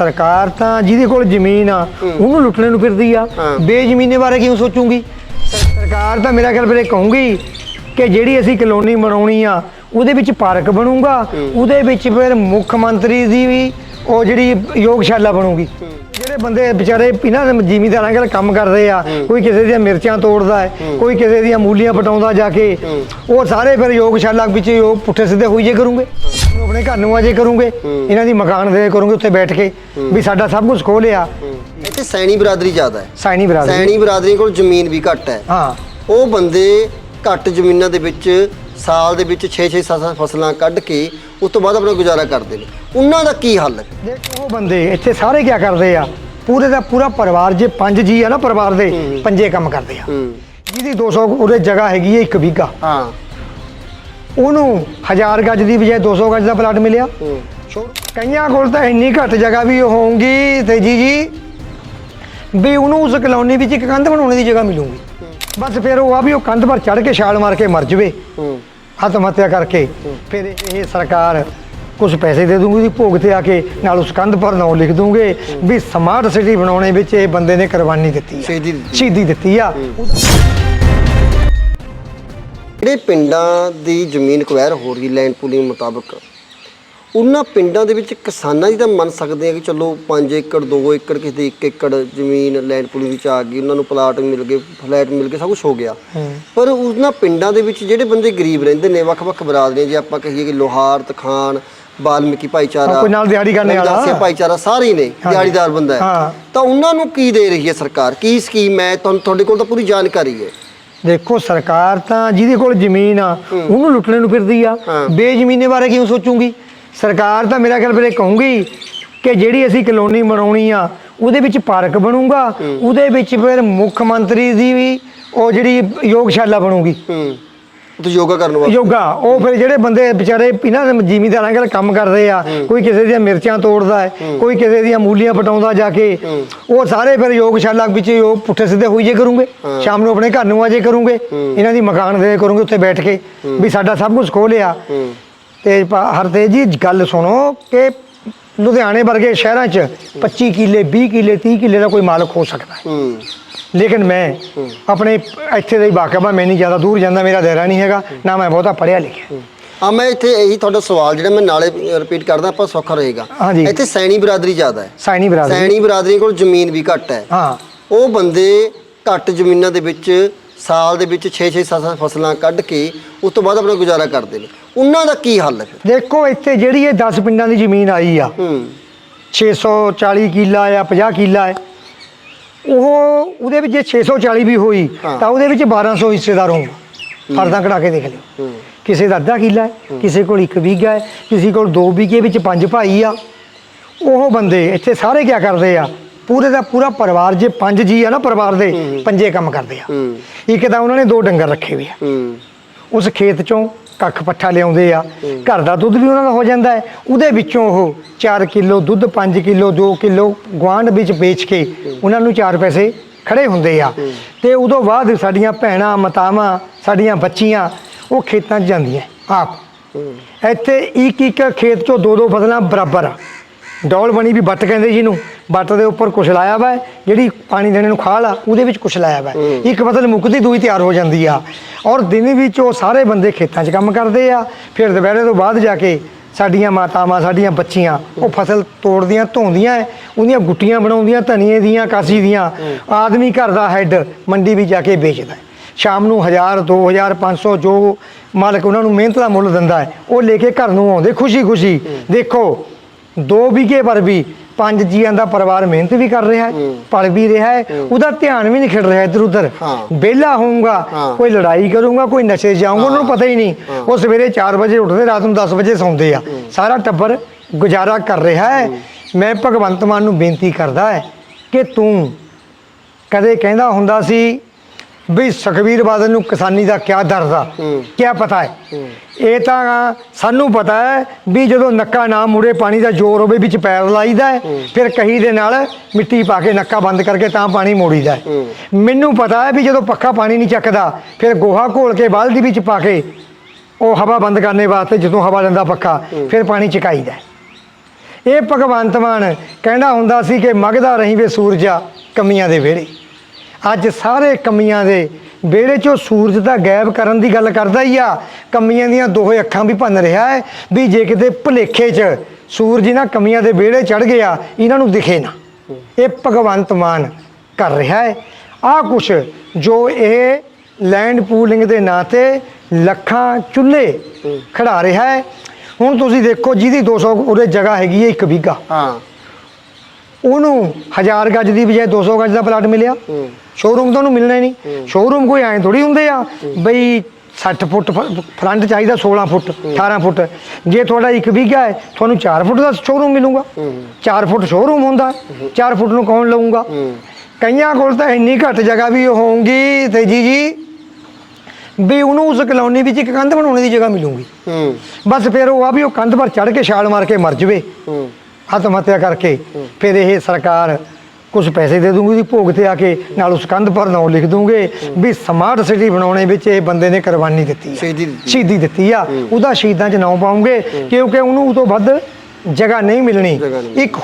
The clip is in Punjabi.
ਸਰਕਾਰ ਤਾਂ ਜਿਹਦੇ ਕੋਲ ਜ਼ਮੀਨ ਆ ਉਹਨੂੰ ਲੁੱਟਣੇ ਨੂੰ ਫਿਰਦੀ ਆ। ਬੇਜ਼ਮੀਨੇ ਬਾਰੇ ਕਿਉਂ ਸੋਚੂਗੀ? ਸਰ- ਸਰਕਾਰ ਤਾਂ ਮੇਰਾ ਖਿਆਲ ਫਿਰ ਇਹ ਕਹੂੰਗੀ ਕਿ ਜਿਹੜੀ ਅਸੀਂ ਕਲੋਨੀ ਬਣਾਉਣੀ ਆ ਉਹਦੇ ਵਿੱਚ ਪਾਰਕ ਬਣੂਗਾ ਉਹਦੇ ਵਿੱਚ ਫਿਰ ਮੁੱਖ ਮੰਤਰੀ ਦੀ ਵੀ ਉਹ ਜਿਹੜੀ ਯੋਗਸ਼ਾਲਾ ਬਣੂਗੀ। ਜਿਹੜੇ ਬੰਦੇ ਵਿਚਾਰੇ ਇਹਨਾਂ ਦੇ ਜ਼ਿਮੀਂਦਾਰਾਂ ਕੋਲ ਕੰਮ ਕਰਦੇ ਆ ਕੋਈ ਕਿਸੇ ਦੀਆਂ ਮਿਰਚਾਂ ਤੋੜਦਾ ਹੈ ਕੋਈ ਕਿਸੇ ਦੀਆਂ ਮੂਲੀਆਂ ਪਟਾਉਂਦਾ ਜਾ ਕੇ ਉਹ ਸਾਰੇ ਫਿਰ ਯੋਗਸ਼ਾਲਾ ਵਿੱਚ ਉਹ ਪੁੱਠੇ ਸਿੱਧੇ ਹੋਈ ਜੇ ਕਰੂੰਗੇ। ਆਪਣੇ ਘਰ ਨੂੰ ਆਜੇ ਕਰੂੰਗੇ ਇਹਨਾਂ ਦੀ ਮਕਾਨ ਦੇ ਕਰੂੰਗੇ ਉੱਥੇ ਬੈਠ ਕੇ ਵੀ ਸਾਡਾ ਸਭ ਕੁਝ ਖੋਹ ਲਿਆ। ਇੱਥੇ ਸੈਣੀ ਬਰਾਦਰੀ ਜ਼ਿਆਦਾ ਹੈ। ਸਾਈਨੀ ਬਰਾਦਰੀ। ਸੈਣੀ ਬਰਾਦਰੀ ਕੋਲ ਜ਼ਮੀਨ ਵੀ ਘੱਟ ਹੈ। ਹਾਂ। ਉਹ ਬੰਦੇ ਘੱਟ ਜ਼ਮੀਨਾਂ ਦੇ ਵਿੱਚ ਸਾਲ ਦੇ ਵਿੱਚ 6-6 7 ਫਸਲਾਂ ਕੱਢ ਕੇ ਉਸ ਤੋਂ ਬਾਅਦ ਆਪਣਾ ਗੁਜ਼ਾਰਾ ਕਰਦੇ ਨੇ। ਉਹਨਾਂ ਦਾ ਕੀ ਹੱਲ? ਹੈ ਦੇਖੋ ਉਹ ਬੰਦੇ ਇੱਥੇ ਸਾਰੇ ਕੀ ਕਰਦੇ ਆ? ਪੂਰੇ ਦਾ ਪੂਰਾ ਪਰਿਵਾਰ ਜੇ ਪੰਜ ਜੀ ਆ ਨਾ ਪਰਿਵਾਰ ਦੇ ਪੰਜੇ ਕੰਮ ਕਰਦੇ ਆ। ਜਿਹਦੀ 200 ਉਹਦੇ ਜਗ੍ਹਾ ਹੈਗੀ ਹੈ ਇੱਕ ਵੀਗਾ ਹਾਂ। ਉਹਨੂੰ 1000 ਗੱਜ ਦੀ ਬਜਾਏ 200 ਗੱਜ ਦਾ ਪਲਾਟ ਮਿਲਿਆ। ਹੂੰ। ਕਈਆਂ ਕੋਲ ਤਾਂ ਇੰਨੀ ਘੱਟ ਜਗ੍ਹਾ ਵੀ ਹੋਊਗੀ ਤੇ ਜੀ ਜੀ ਵੀ ਉਹਨੂੰ ਉਸ ਕਲੋਨੀ ਵਿੱਚ ਇੱਕ ਕੰਧ ਬਣਾਉਣ ਦੀ ਜਗ੍ਹਾ ਮਿਲੂਗੀ। ਬਸ ਫਿਰ ਉਹ ਆ ਵੀ ਉਹ ਕੰਧ ਪਰ ਚੜ ਕੇ ਛਾਲ ਮਾਰ ਕੇ ਮਰ ਜਵੇ। ਹੂੰ। ਆਤਮ ਹੱਤਿਆ ਕਰਕੇ ਫਿਰ ਇਹ ਸਰਕਾਰ ਕੁਝ ਪੈਸੇ ਦੇ ਦੂੰਗੀ ਦੀ ਭੋਗ ਤੇ ਆ ਕੇ ਨਾਲ ਉਸ ਕੰਧ ਪਰ ਨਾਮ ਲਿਖ ਦੂੰਗੇ ਵੀ ਸਮਾਰਟ ਸਿਟੀ ਬਣਾਉਣੇ ਵਿੱਚ ਇਹ ਬੰਦੇ ਨੇ ਕੁਰਬਾਨੀ ਦਿੱਤੀ ਦਿੱਤੀ। ਸ਼ਹੀਦੀ ਦਿੱਤੀ ਆ। ਜਿਹੜੇ ਪਿੰਡਾਂ ਦੀ ਜ਼ਮੀਨ ਅਕਵਾਇਰ ਹੋ ਰਹੀ ਲੈਂਡ ਪੂਲਿੰਗ ਮੁਤਾਬਕ ਉਹਨਾਂ ਪਿੰਡਾਂ ਦੇ ਵਿੱਚ ਕਿਸਾਨਾਂ ਦੀ ਤਾਂ ਮੰਨ ਸਕਦੇ ਆ ਕਿ ਚਲੋ 5 ਏਕੜ 2 ਏਕੜ ਕਿਸੇ ਦੀ 1 ਏਕੜ ਜ਼ਮੀਨ ਲੈਂਡ ਪੂਲਿੰਗ ਵਿੱਚ ਆ ਗਈ ਉਹਨਾਂ ਨੂੰ ਪਲਾਟ ਮਿਲ ਗਏ ਫਲੈਟ ਮਿਲ ਗਏ ਸਭ ਕੁਝ ਹੋ ਗਿਆ। ਪਰ ਉਹਨਾਂ ਪਿੰਡਾਂ ਦੇ ਵਿੱਚ ਜਿਹੜੇ ਬੰਦੇ ਗਰੀਬ ਰਹਿੰਦੇ ਨੇ ਵੱਖ-ਵੱਖ ਬਰਾਦਰੀਆਂ ਜੇ ਆਪਾਂ ਕਹੀਏ ਕਿ ਲੋਹਾਰ ਤਖਾਨ ਬਾਲਮੀਕੀ ਭਾਈਚਾਰਾ ਕੋਈ ਨਾਲ ਦਿਹਾੜੀ ਕਰਨ ਵਾਲਾ। ਰਮਦਾਸੀਆ ਭਾਈਚਾਰਾ ਸਾਰੇ ਹੀ ਨੇ ਦਿਹਾੜੀਦਾਰ ਬੰਦਾ ਹਾਂ। ਤਾਂ ਉਹਨਾਂ ਨੂੰ ਕੀ ਦੇ ਰਹੀ ਹੈ ਸਰਕਾਰ? ਕੀ ਸਕੀਮ ਹੈ? ਤੁਹਾਨੂੰ ਤੁਹਾਡੇ ਕੋਲ ਤਾਂ ਪੂਰੀ ਜਾਣਕਾਰੀ ਹੈ। ਦੇਖੋ ਸਰਕਾਰ ਤਾਂ ਜਿਹਦੇ ਕੋਲ ਜ਼ਮੀਨ ਆ ਉਹਨੂੰ ਲੁੱਟਣੇ ਨੂੰ ਫਿਰਦੀ ਆ। ਬੇਜ਼ਮੀਨੇ ਬਾਰੇ ਕਿਉਂ ਸੋਚੂਗੀ? ਸਰਕਾਰ ਤਾਂ ਮੇਰਾ ਖਿਆਲ ਇਹ ਕਹੂੰਗੀ ਕਿ ਜਿਹੜੀ ਅਸੀਂ ਕਲੋਨੀ ਬਣਾਉਣੀ ਆ ਉਹਦੇ ਵਿੱਚ ਪਾਰਕ ਬਣੂਗਾ ਉਹਦੇ ਵਿੱਚ ਫਿਰ ਮੁੱਖ ਮੰਤਰੀ ਦੀ ਵੀ ਉਹ ਜਿਹੜੀ ਯੋਗਸ਼ਾਲਾ ਬਣੂਗੀ। ਹੂੰ ਤੇ ਯੋਗਾ ਕਰਨ ਵਾਸਤੇ? ਯੋਗਾ ਉਹ ਫਿਰ ਜਿਹੜੇ ਬੰਦੇ ਵਿਚਾਰੇ ਇਹਨਾਂ ਦੇ ਜ਼ਿਮੀਂਦਾਰਾਂ ਕੋਲ ਕੰਮ ਕਰਦੇ ਆ ਕੋਈ ਕਿਸੇ ਦੀਆਂ ਮਿਰਚਾਂ ਤੋੜਦਾ ਹੈ ਕੋਈ ਕਿਸੇ ਦੀਆਂ ਮੂਲੀਆਂ ਪਟਾਉਂਦਾ ਜਾ ਕੇ ਉਹ ਸਾਰੇ ਫਿਰ ਯੋਗਸ਼ਾਲਾ ਵਿੱਚ ਉਹ ਪੁੱਠੇ ਸਿੱਧੇ ਹੋਈ ਜੇ ਕਰੂੰਗੇ। ਸ਼ਾਮ ਨੂੰ ਆਪਣੇ ਘਰ ਨੂੰ ਆਜੇ ਕਰੂੰਗੇ। ਇਹਨਾਂ ਦੀ ਮਕਾਨ ਦੇ ਕਰੂੰਗੇ ਉੱਥੇ ਬੈਠ ਕੇ ਵੀ ਸਾਡਾ ਸਭ ਕੁਝ ਖੋਹ ਲਿਆ ਤੇ ਹਰਤੇਜ ਜੀ ਗੱਲ ਸੁਣੋ ਕਿ ਲੁਧਿਆਣੇ ਵਰਗੇ ਸ਼ਹਿਰਾਂ 'ਚ 25 ਕਿੱਲੇ 20 ਕਿੱਲੇ 30 ਕਿੱਲੇ ਦਾ ਕੋਈ ਮਾਲਕ ਹੋ ਸਕਦਾ ਹੂੰ। ਲੇਕਿਨ ਮੈਂ ਆਪਣੇ ਇੱਥੇ ਦਾ ਹੀ ਵਾਕਿਆ ਮੈਂ ਨਹੀਂ ਜ਼ਿਆਦਾ ਦੂਰ ਜਾਂਦਾ ਮੇਰਾ ਦਾਇਰਾ ਨਹੀਂ ਹੈਗਾ ਨਾ ਮੈਂ ਬਹੁਤਾ ਪੜ੍ਹਿਆ ਲਿਖਿਆ। ਆ ਮੈਂ ਇੱਥੇ ਇਹੀ ਤੁਹਾਡਾ ਸਵਾਲ ਜਿਹੜਾ ਮੈਂ ਨਾਲੇ ਰਿਪੀਟ ਕਰਦਾ ਆਪਾਂ ਸੌਖਾ ਰਹੇਗਾ। ਇੱਥੇ ਸੈਣੀ ਬਰਾਦਰੀ ਜ਼ਿਆਦਾ ਹੈ। ਸਾਈਨੀ ਬਰਾਦਰੀ। ਸੈਣੀ ਬਰਾਦਰੀ ਕੋਲ ਜ਼ਮੀਨ ਵੀ ਘੱਟ ਹੈ। ਹਾਂ। ਉਹ ਬੰਦੇ ਘੱਟ ਜ਼ਮੀਨਾਂ ਦੇ ਵਿੱਚ ਸਾਲ ਦੇ ਵਿੱਚ 6-6 7 ਫਸਲਾਂ ਕੱਢ ਕੇ ਉਸ ਤੋਂ ਬਾਅਦ ਆਪਣਾ ਗੁਜ਼ਾਰਾ ਕਰਦੇ ਨੇ। ਉਹਨਾਂ ਦਾ ਕੀ ਹੱਲ ਹੈ ਦੇਖੋ ਇੱਥੇ ਜਿਹੜੀ ਇਹ 10 ਪਿੰਡਾਂ ਦੀ ਜ਼ਮੀਨ ਆਈ ਆ ਹੂੰ। 640 ਕਿੱਲਾ ਆ 50 ਕਿੱਲਾ ਹੈ ਉਹ ਉਹਦੇ ਵਿੱਚ ਜੇ 640 ਵੀ ਹੋਈ। ਤਾਂ ਉਹਦੇ ਵਿੱਚ 1200 ਹਿੱਸੇਦਾਰ ਹੋਊਗਾ ਫਰਦਾਂ ਕਢਾ ਕੇ ਦੇਖ ਲਿਓ। ਕਿਸੇ ਦਾ ਅੱਧਾ ਕਿੱਲਾ ਹੈ ਕਿਸੇ ਕੋਲ ਇੱਕ ਵੀਗਾ ਹੈ ਕਿਸੇ ਕੋਲ ਦੋ ਵੀਗੇ ਵਿੱਚ ਪੰਜ ਭਾਈ ਆ। ਉਹ ਬੰਦੇ ਇੱਥੇ ਸਾਰੇ ਕੀ ਕਰਦੇ ਆ? ਪੂਰੇ ਦਾ ਪੂਰਾ ਪਰਿਵਾਰ ਜੇ ਪੰਜ ਜੀ ਆ ਨਾ ਪਰਿਵਾਰ ਦੇ ਪੰਜੇ ਕੰਮ ਕਰਦੇ ਆ। ਇੱਕ ਤਾਂ ਉਹਨਾਂ ਨੇ ਦੋ ਡੰਗਰ ਰੱਖੇ ਹੋਏ ਆ। ਉਸ ਖੇਤ ਚੋਂ ਕੱਖ ਪੱਠਾ ਲਿਆਉਂਦੇ ਆ। ਘਰ ਦਾ ਦੁੱਧ ਵੀ ਉਹਨਾਂ ਦਾ ਹੋ ਜਾਂਦਾ ਹੈ। ਉਹਦੇ ਵਿੱਚੋਂ ਉਹ 4 ਕਿਲੋ ਦੁੱਧ 5 ਕਿਲੋ 2 ਕਿਲੋ ਗੁਆਂਢ ਵਿੱਚ ਵੇਚ ਕੇ ਉਹਨਾਂ ਨੂੰ 4 ਪੈਸੇ ਖੜੇ ਹੁੰਦੇ ਆ। ਤੇ ਉਦੋਂ ਬਾਅਦ ਸਾਡੀਆਂ ਭੈਣਾਂ, ਮਤਾਵਾਂ, ਸਾਡੀਆਂ ਬੱਚੀਆਂ ਉਹ ਖੇਤਾਂ 'ਚ ਜਾਂਦੀਆਂ, ਆਪ। ਇੱਥੇ ਇੱਕ ਇੱਕ ਖੇਤ ਚੋਂ ਦੋ ਦੋ ਫਸਲਾਂ ਬਰਾਬਰ ਆ। ਡੌਲ ਬਣੀ ਵੀ ਬੱਟ ਕਹਿੰਦੇ ਜਿਹਨੂੰ ਬੱਟ ਦੇ ਉੱਪਰ ਕੁਛ ਲਾਇਆ ਵਾ ਜਿਹੜੀ ਪਾਣੀ ਦੇਣੇ ਨੂੰ ਖਾਲ ਆ ਉਹਦੇ ਵਿੱਚ ਕੁਛ ਲਾਇਆ ਵਾ। ਇੱਕ ਫਸਲ ਮੁੱਕਦੀ ਦੂਈ ਤਿਆਰ ਹੋ ਜਾਂਦੀ ਆ। ਔਰ ਦਿਨ ਵਿੱਚ ਉਹ ਸਾਰੇ ਬੰਦੇ ਖੇਤਾਂ 'ਚ ਕੰਮ ਕਰਦੇ ਆ ਫਿਰ ਦੁਪਹਿਰੇ ਤੋਂ ਬਾਅਦ ਜਾ ਕੇ ਸਾਡੀਆਂ ਮਾਤਾਵਾਂ ਸਾਡੀਆਂ ਬੱਚੀਆਂ ਉਹ ਫਸਲ ਤੋੜਦੀਆਂ ਧੋਂਦੀਆਂ ਉਹਦੀਆਂ ਗੁੱਟੀਆਂ ਬਣਾਉਂਦੀਆਂ ਧਨੀਏ ਦੀਆਂ ਕਾਸੀ ਦੀਆਂ। ਆਦਮੀ ਘਰ ਦਾ ਹੈੱਡ ਮੰਡੀ ਵਿੱਚ ਜਾ ਕੇ ਵੇਚਦਾ ਸ਼ਾਮ ਨੂੰ 1000 2000 500 ਜੋ ਮਾਲਕ ਉਹਨਾਂ ਨੂੰ ਮਿਹਨਤ ਦਾ ਮੁੱਲ ਦਿੰਦਾ ਹੈ ਉਹ ਲੈ ਕੇ ਘਰ ਨੂੰ ਆਉਂਦੇ ਖੁਸ਼ੀ ਖੁਸ਼ੀ ਦੇਖੋ ਦੋ ਵਿਗੇ ਪਰ ਵੀ ਪੰਜ ਜੀਆਂ ਦਾ ਪਰਿਵਾਰ ਮਿਹਨਤ ਵੀ ਕਰ ਰਿਹਾ ਹੈ ਪਲ ਵੀ ਰਿਹਾ ਹੈ ਉਹਦਾ ਧਿਆਨ ਵੀ ਨਹੀਂ ਖਿੜ ਰਿਹਾ ਇੱਧਰ ਉੱਧਰ। ਵਿਹਲਾ ਹੋਊਗਾ। ਕੋਈ ਲੜਾਈ ਕਰੂੰਗਾ ਕੋਈ ਨਸ਼ੇ ਜਾਊਂਗਾ ਉਹਨਾਂ ਨੂੰ ਪਤਾ ਹੀ ਨਹੀਂ। ਉਹ ਸਵੇਰੇ 4 ਵਜੇ ਉੱਠਦੇ ਰਾਤ ਨੂੰ 10 ਵਜੇ ਸੌਂਦੇ ਆ। ਸਾਰਾ ਟੱਬਰ ਗੁਜ਼ਾਰਾ ਕਰ ਰਿਹਾ ਹੈ। ਮੈਂ ਭਗਵੰਤ ਮਾਨ ਨੂੰ ਬੇਨਤੀ ਕਰਦਾ ਹੈ ਕਿ ਤੂੰ ਕਦੇ ਕਹਿੰਦਾ ਹੁੰਦਾ ਸੀ ਵੀ ਸੁਖਬੀਰ ਬਾਦਲ ਨੂੰ ਕਿਸਾਨੀ ਦਾ ਕਿਆ ਦਰਦ ਆ। ਕਿਆ ਪਤਾ ਹੈ? ਇਹ ਤਾਂ ਸਾਨੂੰ ਪਤਾ ਹੈ ਵੀ ਜਦੋਂ ਨੱਕਾ ਨਾ ਮੁੜੇ ਪਾਣੀ ਦਾ ਜ਼ੋਰ ਹੋਵੇ ਵਿੱਚ ਪੈਰ ਲਾਈਦਾ ਫਿਰ ਕਹੀ ਦੇ ਨਾਲ ਮਿੱਟੀ ਪਾ ਕੇ ਨੱਕਾ ਬੰਦ ਕਰਕੇ ਤਾਂ ਪਾਣੀ ਮੋੜੀਦਾ ਮੈਨੂੰ ਪਤਾ ਹੈ ਵੀ ਜਦੋਂ ਪੱਖਾ ਪਾਣੀ ਨਹੀਂ ਚੱਕਦਾ ਫਿਰ ਗੋਹਾ ਘੋਲ ਕੇ ਬਾਲਦੀ ਵਿੱਚ ਪਾ ਕੇ ਉਹ ਹਵਾ ਬੰਦ ਕਰਨੇ ਵਾਸਤੇ ਜਦੋਂ ਹਵਾ ਲੈਂਦਾ ਪੱਖਾ ਫਿਰ ਪਾਣੀ ਚਕਾਈਦਾ ਇਹ ਭਗਵੰਤ ਮਾਨ ਕਹਿੰਦਾ ਹੁੰਦਾ ਸੀ ਕਿ ਮਗਦਾ ਰਹੀਂ ਵੇ ਸੂਰਜਾ ਕਮੀਆਂ ਦੇ ਵਿਹੜੇ। ਅੱਜ ਸਾਰੇ ਕਮੀਆਂ ਦੇ ਵਿਹੜੇ ਚੋਂ ਸੂਰਜ ਦਾ ਗਾਇਬ ਕਰਨ ਦੀ ਗੱਲ ਕਰਦਾ ਹੀ ਆ। ਕਮੀਆਂ ਦੀਆਂ ਦੋਹੇ ਅੱਖਾਂ ਵੀ ਭੰਨ ਰਿਹਾ ਹੈ ਵੀ ਜੇ ਕਿਤੇ ਭੁਲੇਖੇ 'ਚ ਸੂਰਜ ਇਹਨਾਂ ਕਮੀਆਂ ਦੇ ਵਿਹੜੇ ਚੜ ਗਿਆ, ਇਹਨਾਂ ਨੂੰ ਦਿਖੇ ਨਾ। ਇਹ ਭਗਵੰਤ ਮਾਨ ਕਰ ਰਿਹਾ ਹੈ। ਆਹ ਕੁਛ ਜੋ ਇਹ ਲੈਂਡ ਪੂਲਿੰਗ ਦੇ ਨਾਂ ਤੇ ਲੱਖਾਂ ਚੁੱਲ੍ਹੇ ਖੜਾ ਰਿਹਾ ਹੈ। ਹੁਣ ਤੁਸੀਂ ਦੇਖੋ ਜਿਹਦੀ 200 ਉਹਦੇ ਜਗ੍ਹਾ ਹੈਗੀ ਹੈ ਇੱਕ ਵੀਗਾ ਹਾਂ। ਉਹਨੂੰ 1000 ਗੱਜ ਦੀ ਬਜਾਏ 200 ਗੱਜ ਦਾ ਪਲਾਟ ਮਿਲਿਆ। ਸ਼ੋਰੂਮ ਤਾਂ ਉਹਨੂੰ ਮਿਲਣਾ ਹੀ ਨਹੀਂ। ਸ਼ੋਰੂਮ ਕੋਈ ਐਂ ਥੋੜੀ ਹੁੰਦੇ ਆ ਬਈ 60 ਫੁੱਟ ਫਰੰਟ ਚਾਹੀਦਾ 16 ਫੁੱਟ 18 ਫੁੱਟ। ਜੇ ਤੁਹਾਡਾ ਇੱਕ ਵੀਗਾ ਹੈ ਤੁਹਾਨੂੰ 4 ਫੁੱਟ ਦਾ ਸ਼ੋਰੂਮ ਮਿਲੂਗਾ। 4 ਫੁੱਟ ਸ਼ੋਰੂਮ ਹੁੰਦਾ 4 ਫੁੱਟ ਨੂੰ ਕੌਣ ਲਊਗਾ? ਕਈਆਂ ਕੋਲ ਤਾਂ ਇੰਨੀ ਘੱਟ ਜਗ੍ਹਾ ਵੀ ਹੋਊਗੀ ਤੇ ਜੀ ਜੀ ਵੀ ਉਹਨੂੰ ਉਸ ਕਲੋਨੀ ਵਿੱਚ ਇੱਕ ਕੰਧ ਬਣਾਉਣ ਦੀ ਜਗ੍ਹਾ ਮਿਲੂਗੀ। ਬਸ ਫਿਰ ਉਹ ਆ ਵੀ ਉਹ ਕੰਧ ਪਰ ਚੜ ਕੇ ਛਾਲ ਮਾਰ ਕੇ ਮਰ ਜਵੇ। ਆਤਮ ਹੱਤਿਆ ਕਰਕੇ ਫਿਰ ਇਹ ਸਰਕਾਰ ਕੁਝ ਪੈਸੇ ਦੇ ਦੂੰਗੀ ਉਹਦੀ ਭੋਗ ਤੇ ਆ ਕੇ ਨਾਲ ਉਸ ਕੰਧ ਪਰ ਨਾਂ ਲਿਖ ਦੂੰਗੇ ਵੀ ਸਮਾਰਟ ਸਿਟੀ ਬਣਾਉਣੇ ਵਿੱਚ ਇਹ ਬੰਦੇ ਨੇ ਕੁਰਬਾਨੀ ਦਿੱਤੀ ਆ ਸ਼ਹੀਦੀ ਦਿੱਤੀ। ਆ ਉਹਦਾ ਸ਼ਹੀਦਾਂ 'ਚ ਨਾਂ ਪਾਉਂਗੇ ਕਿਉਂਕਿ ਉਹਨੂੰ ਉਹ ਤੋਂ ਵੱਧ ਜਗ੍ਹਾ ਨਹੀਂ ਮਿਲਣੀ। ਇੱਕ